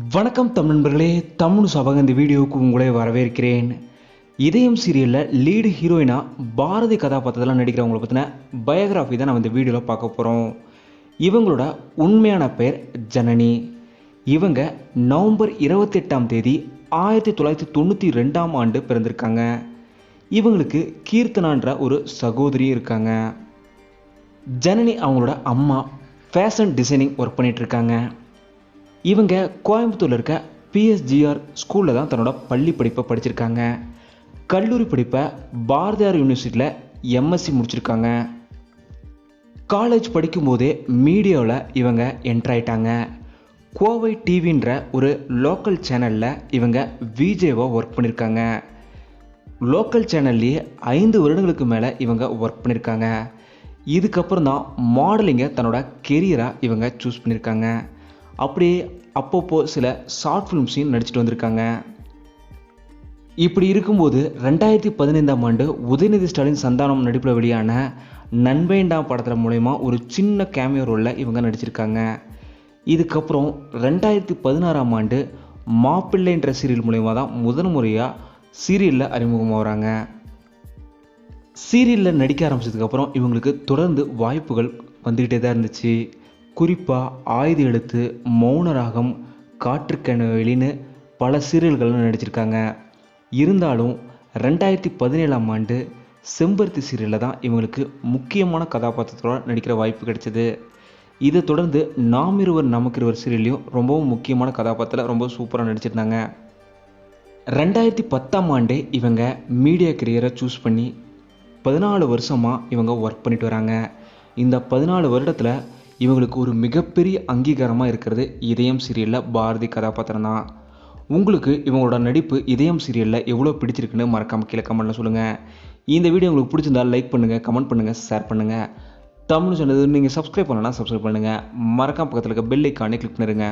வணக்கம் தமிழ் நண்பர்களே தமிழ் சபக இந்த வீடியோவுக்கு உங்களை வரவேற்கிறேன். இதயம் சீரியலில் லீடு ஹீரோயினா பாரதி கதாபாத்திரத்தில் நடிக்கிறவங்கள பற்றின பயோகிராஃபி தான் நம்ம இந்த வீடியோவில் பார்க்க போகிறோம் இவங்களோட உண்மையான பெயர் ஜனனி. இவங்க நவம்பர் இருபத்தெட்டாம் தேதி ஆயிரத்தி தொள்ளாயிரத்தி தொண்ணூற்றி ரெண்டாம் ஆண்டு பிறந்திருக்காங்க. இவங்களுக்கு கீர்த்தனான்ற ஒரு சகோதரி இருக்காங்க. ஜனனி அவங்களோட அம்மா ஃபேஷன் டிசைனிங் ஒர்க் பண்ணிகிட்ருக்காங்க இருக்காங்க. இவங்க கோயம்புத்தூரில் இருக்க பிஎஸ்ஜிஆர் ஸ்கூலில் தான் தன்னோட பள்ளி படிப்பை படிச்சிருக்காங்க. கல்லூரி படிப்பை பாரதியார் யூனிவர்சிட்டியில் எம்எஸ்சி முடிச்சிருக்காங்க. காலேஜ் படிக்கும்போதே மீடியாவில் இவங்க என்ட்ராயிட்டாங்க கோவை டிவின்ற ஒரு லோக்கல் சேனலில் இவங்க விஜேவாக ஒர்க் பண்ணியிருக்காங்க லோக்கல் சேனல்லையே ஐந்து வருடங்களுக்கு மேலே இவங்க ஒர்க் பண்ணியிருக்காங்க இதுக்கப்புறம் தான் மாடலிங்கை தன்னோட கெரியராக இவங்க சூஸ் பண்ணியிருக்காங்க அப்படியே அப்பப்போ சில ஷார்ட் ஃபிலிம்ஸையும் நடிச்சிட்டு வந்திருக்காங்க. இப்படி இருக்கும்போது ரெண்டாயிரத்தி பதினைந்தாம் ஆண்டு உதயநிதி ஸ்டாலின் சந்தானம் நடிப்பில் வெளியான நண்பேண்டா படத்தில் மூலயமா ஒரு சின்ன கேமியோ ரோலில் இவங்க நடிச்சிருக்காங்க. இதுக்கப்புறம் ரெண்டாயிரத்தி பதினாறாம் ஆண்டு மாப்பிள்ளைன்ற சீரியல் மூலயமா தான் முதன் முறையாக சீரியலில் அறிமுகமாகறாங்க சீரியலில் நடிக்க ஆரம்பிச்சதுக்கப்புறம் இவங்களுக்கு தொடர்ந்து வாய்ப்புகள் வந்துக்கிட்டே தான் இருந்துச்சு. குறிப்பாக ஆயுத எழுத்து மௌன ராகம் காற்றுக்கனவெளின்னு பல சீரியல்களும் நடிச்சிருக்காங்க. இருந்தாலும் ரெண்டாயிரத்தி பதினேழாம் ஆண்டு செம்பருத்தி சீரியலில் தான் இவங்களுக்கு முக்கியமான கதாபாத்திரத்தோட நடிக்கிற வாய்ப்பு கிடைச்சது. இதை தொடர்ந்து நாம் இருவர் நமக்கு இருவர் சீரியல்லையும் ரொம்பவும் முக்கியமான கதாபாத்திரத்தில் ரொம்ப சூப்பராக நடிச்சிருந்தாங்க. ரெண்டாயிரத்தி பத்தாம் ஆண்டே இவங்க மீடியா கரியரை சூஸ் பண்ணி பதினாலு வருஷமாக இவங்க ஒர்க் பண்ணிட்டு வராங்க. இந்த பதினாலு வருடத்தில் இவங்களுக்கு ஒரு மிகப்பெரிய அங்கீகாரமாக இருக்கிறது இதயம் சீரியலில் பாரதி கதாபாத்திரம் தான். உங்களுக்கு இவங்களோட நடிப்பு இதயம் சீரியலில் எவ்வளோ பிடிச்சிருக்குன்னு மறக்காமல் கீழே கமெண்ட்டில் சொல்லுங்கள் இந்த வீடியோ உங்களுக்கு பிடிச்சிருந்தா லைக் பண்ணுங்கள் கமெண்ட் பண்ணுங்கள் ஷேர் பண்ணுங்கள் தமிழ் சொன்னது நீங்கள் சப்ஸ்கிரைப் பண்ணலன்னா சப்ஸ்கிரைப் பண்ணுங்கள் மறக்காம பக்கத்தில் இருக்க பெல் ஐக்கானே கிளிக் பண்ணிடுங்க